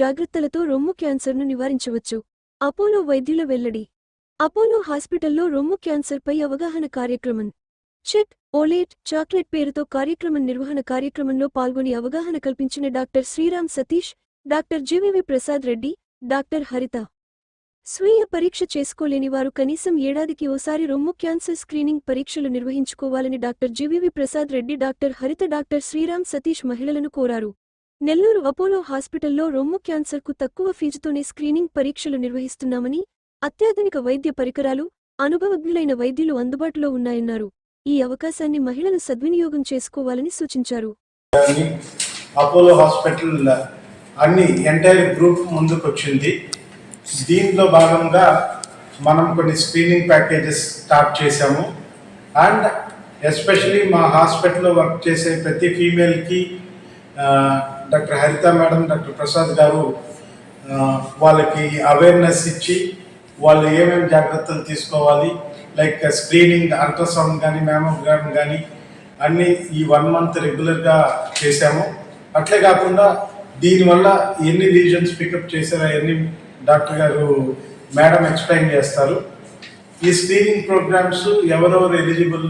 జాగ్రత్తలతో రొమ్ము క్యాన్సర్ను నివారించవచ్చు. అపోలో వైద్యుల వెల్లడి. అపోలో హాస్పిటల్లో రొమ్ము క్యాన్సర్పై అవగాహన కార్యక్రమం. చెక్ ఓలేట్ చాక్లెట్ పేరుతో కార్యక్రమం నిర్వహణ కార్యక్రమంలో పాల్గొని అవగాహన కల్పించిన doctor Sriram Satish doctor GVV Prasad Reddy doctor Haritha. స్వీయ పరీక్ష చేసుకోలేని వారు కనీసం ఏడాదికి ఓసారి రొమ్ము క్యాన్సర్ స్క్రీనింగ్ పరీక్షలు నిర్వహించుకోవాలని doctor GVV Prasad Reddy doctor Haritha doctor Sriram Satish మహిళలను కోరారు. నెల్లూరు అపోలో హాస్పిటల్లో రొమ్ము క్యాన్సర్కు తక్కువ ఫీజుతోనే స్క్రీనింగ్ పరీక్షలు నిర్వహిస్తున్నామని అత్యాధునిక వైద్య పరికరాలు అనుభవజ్ఞులైన వైద్యులు అందుబాటులో ఉన్నాయన్నారు. ఈ అవకాశాన్ని మహిళలు సద్వినియోగం చేసుకోవాలని సూచించారు. అపోలో హాస్పిటల్ అన్ని ఎంటైర్ గ్రూప్ ముందుకు వచ్చింది దీంట్లో భాగంగా మనం కొన్ని స్క్రీనింగ్ ప్యాకేజెస్ స్టార్ట్ చేశాము. అండ్ ఎస్పెషలీ మా హాస్పిటల్లో వర్క్ చేసే ప్రతి ఫీమేల్కి doctor Haritha madam doctor Prasad garu వాళ్ళకి అవేర్నెస్ ఇచ్చి వాళ్ళు ఏమేమి జాగ్రత్తలు తీసుకోవాలి లైక్ స్క్రీనింగ్ అల్ట్రాసౌండ్ కానీ మ్యామోగ్రామ్ కానీ అన్నీ ఈ వన్ మంత్ రెగ్యులర్గా చేశాము. అట్లే కాకుండా దీనివల్ల ఎన్ని రీజన్స్ పికప్ చేశారో ఎన్ని డాక్టర్ గారు మేడం ఎక్స్ప్లెయిన్ చేస్తారు. ఈ స్క్రీనింగ్ ప్రోగ్రామ్స్ ఎవరెవరు ఎలిజిబుల్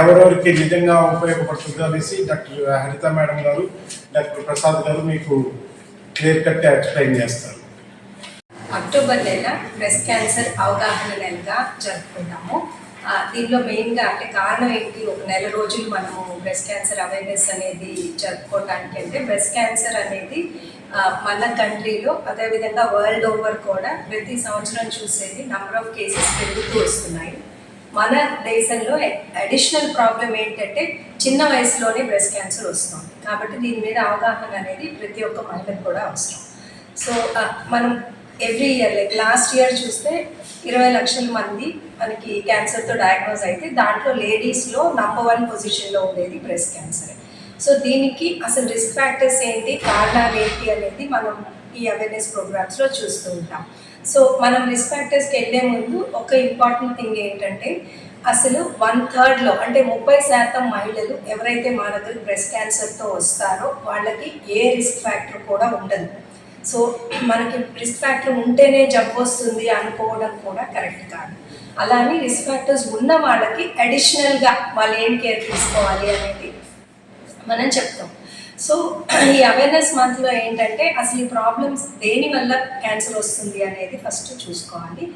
ఎవరెవరికి నిజంగా ఉపయోగపడుతుంది అనేసి doctor Haritha madam garu doctor Prasad garu మీకు క్లియర్ కట్ ఎక్స్ప్లెయిన్ చేస్తారు. అక్టోబర్ నెల బ్రెస్ట్ క్యాన్సర్ అవగాహన నెలగా జరుపుకుంటాము. దీనిలో మెయిన్గా అంటే కారణం ఏంటి? ఒక నెల రోజులు మనము బ్రెస్ట్ క్యాన్సర్ అవేర్నెస్ అనేది జరుపుకోవడానికి అంటే బ్రెస్ట్ క్యాన్సర్ అనేది మన కంట్రీలో అదేవిధంగా వరల్డ్ ఓవర్ కూడా ప్రతి సంవత్సరం చూసేది నంబర్ ఆఫ్ కేసెస్ పెరుగుతూ వస్తున్నాయి. మన దేశంలో అడిషనల్ ప్రాబ్లం ఏంటంటే చిన్న వయసులోనే బ్రెస్ట్ క్యాన్సర్ వస్తుంది. కాబట్టి దీని మీద అవగాహన అనేది ప్రతి ఒక్క మహిళకు కూడా అవసరం. సో మనం every year like last year చూస్తే ఇరవై లక్షల మంది మనకి క్యాన్సర్తో డయాగ్నోజ్ అయితే దాంట్లో లేడీస్లో నంబర్ వన్ పొజిషన్లో ఉండేది బ్రెస్ట్ క్యాన్సర్ సో దీనికి అసలు రిస్క్ ఫ్యాక్టర్స్ ఏంటి? కారణాలు ఏంటి అనేది మనం ఈ అవేర్నెస్ ప్రోగ్రామ్స్లో చూస్తూ ఉంటాం. సో మనం రిస్క్ ఫ్యాక్టర్స్కి వెళ్ళే ముందు ఒక ఇంపార్టెంట్ థింగ్ ఏంటంటే అసలు వన్ థర్డ్లో అంటే ముప్పై శాతం మహిళలు ఎవరైతే మా దగ్గర బ్రెస్ట్ క్యాన్సర్తో వస్తారో వాళ్ళకి ఏ రిస్క్ ఫ్యాక్టర్ కూడా ఉండదు. సో మనకి రిస్క్ ఫ్యాక్టర్ ఉంటేనే జబ్బు వస్తుంది అనుకోవడం కూడా కరెక్ట్ కాదు. అలానే రిస్క్ ఫ్యాక్టర్స్ ఉన్న వాళ్ళకి అడిషనల్గా వాళ్ళు ఏం కేర్ తీసుకోవాలి అనేది మనం చెప్తాం. సో ఈ అవేర్నెస్ మంత్లో ఏంటంటే అసలు ఈ ప్రాబ్లమ్స్ దేని వల్ల క్యాన్సర్ వస్తుంది అనేది ఫస్ట్ చూసుకోవాలి.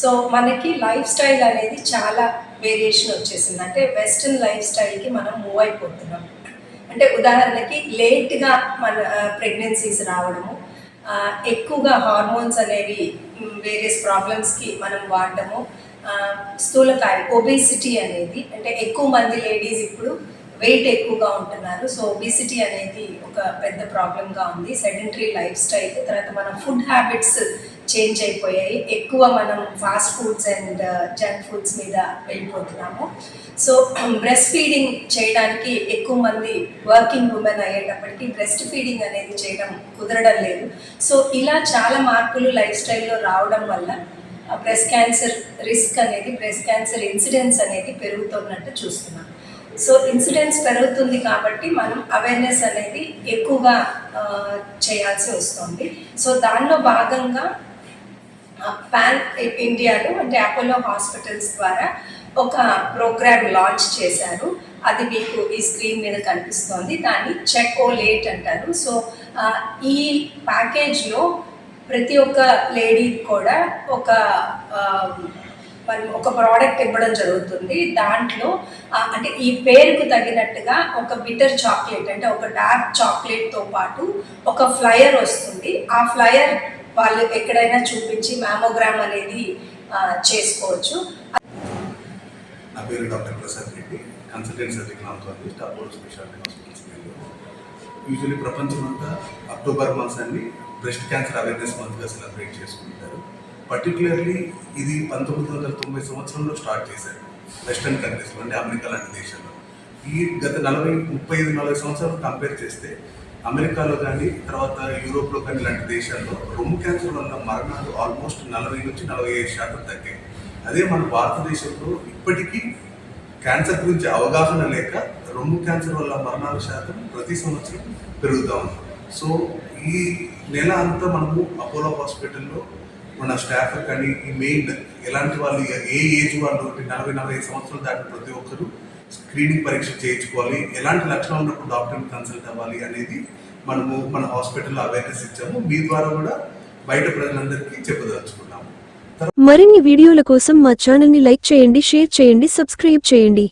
సో మనకి లైఫ్ స్టైల్ అనేది చాలా వేరియేషన్ వచ్చేసింది. అంటే వెస్ట్రన్ లైఫ్ స్టైల్కి మనం మూవ్ అయిపోతున్నాం. అంటే ఉదాహరణకి లేట్గా మన ప్రెగ్నెన్సీస్ రావడము ఎక్కువగా హార్మోన్స్ అనేవి వేరియస్ ప్రాబ్లమ్స్కి మనం వాడటము స్థూలకాయ స్థూలకాయం ఒబేసిటీ అనేది అంటే ఎక్కువ మంది లేడీస్ ఇప్పుడు వెయిట్ ఎక్కువగా ఉంటున్నారు. సో ఒబిసిటీ అనేది ఒక పెద్ద ప్రాబ్లంగా ఉంది. సెడెంటరీ లైఫ్ స్టైల్ తర్వాత మన ఫుడ్ హ్యాబిట్స్ చేంజ్ అయిపోయాయి. ఎక్కువ మనం fast foods and junk foods మీద వెళ్ళిపోతున్నాము. సో బ్రెస్ట్ ఫీడింగ్ చేయడానికి ఎక్కువ మంది వర్కింగ్ ఉమెన్ అయ్యేటప్పటికి బ్రెస్ట్ ఫీడింగ్ అనేది చేయడం కుదరడం లేదు. సో ఇలా చాలా మార్పులు లైఫ్ స్టైల్లో రావడం వల్ల బ్రెస్ట్ క్యాన్సర్ రిస్క్ అనేది బ్రెస్ట్ క్యాన్సర్ ఇన్సిడెన్స్ అనేది పెరుగుతున్నట్టు చూస్తున్నాం. సో ఇన్సిడెన్స్ పెరుగుతుంది కాబట్టి మనం అవేర్నెస్ అనేది ఎక్కువగా చేయాల్సి వస్తుంది. సో దానిలో భాగంగా పాన్ ఇండియాలో అంటే అపోలో హాస్పిటల్స్ ద్వారా ఒక ప్రోగ్రామ్ లాంచ్ చేశారు. అది మీకు ఈ స్క్రీన్ మీద కనిపిస్తోంది. దాన్ని చెక్ ఓ లేట్ అంటారు. సో ఈ ప్యాకేజ్లో ప్రతి ఒక్క లేడీ కూడా ఒక మనం ఒక ప్రోడక్ట్ ఇవ్వడం జరుగుతుంది. దాంట్లో అంటే ఈ పేరుకు తగినట్టుగా ఒక బిటర్ చాక్లెట్ అంటే ఒక డార్క్ చాక్లెట్తో పాటు ఒక ఫ్లయర్ వస్తుంది. ఆ ఫ్లయర్ వాళ్ళు ఎక్కడైనా చూపించి మ్యామోగ్రామ్ అనేది చేసుకోవచ్చు. నా పేరు doctor Prasad Reddy. Consultant surgical oncologist Apollo specialty hospitals usually ప్రపంచమంతా అక్టోబర్ మాసాన్ని బ్రెస్ట్ క్యాన్సర్ అవేర్నెస్ మంత్గా సెలబ్రేట్ చేసుకుంటారు. పర్టికులర్లీ ఇది పంతొమ్మిది వందల తొంభై సంవత్సరంలో స్టార్ట్ చేశారు. వెస్టర్న్ కంట్రీస్లో అంటే అమెరికా లాంటి దేశాల్లో. ఈ గత నలభై ముప్పై ఐదు నలభై సంవత్సరాలు కంపేర్ చేస్తే అమెరికాలో కానీ తర్వాత యూరోప్లో కానీ ఇలాంటి దేశాల్లో రొమ్ము క్యాన్సర్ వల్ల మరణాలు ఆల్మోస్ట్ నలభై నుంచి నలభై ఐదు శాతం తగ్గాయి. అదే మన భారతదేశంలో ఇప్పటికీ క్యాన్సర్ గురించి అవగాహన లేక రొమ్ము క్యాన్సర్ వల్ల మరణాల శాతం ప్రతి సంవత్సరం పెరుగుతూ ఉంది. సో ఈ నెల అంతా మనము అపోలో హాస్పిటల్లో మన స్టాఫ్ కానీ ఈ మెయిన్ ఎలాంటి వాళ్ళు ఏ ఏజ్ వాళ్ళు నలభై నలభై ఐదు సంవత్సరాలు దాటిన ప్రతి ఒక్కరు స్క్రీనింగ్ పరీక్ష చేయించుకోవాలి. ఎలాంటి లక్షణాలు ఉన్నప్పుడు డాక్టర్ని కన్సల్ట్ అవ్వాలి అనేది మనము మన హాస్పిటల్లో అవేర్నెస్ ఇచ్చాము. మీ ద్వారా కూడా బయట ప్రజలందరికీ చెప్పదలుచుకున్నాము. మరిన్ని వీడియోల కోసం మా ఛానల్ని లైక్ చేయండి షేర్ చేయండి సబ్స్క్రైబ్ చేయండి.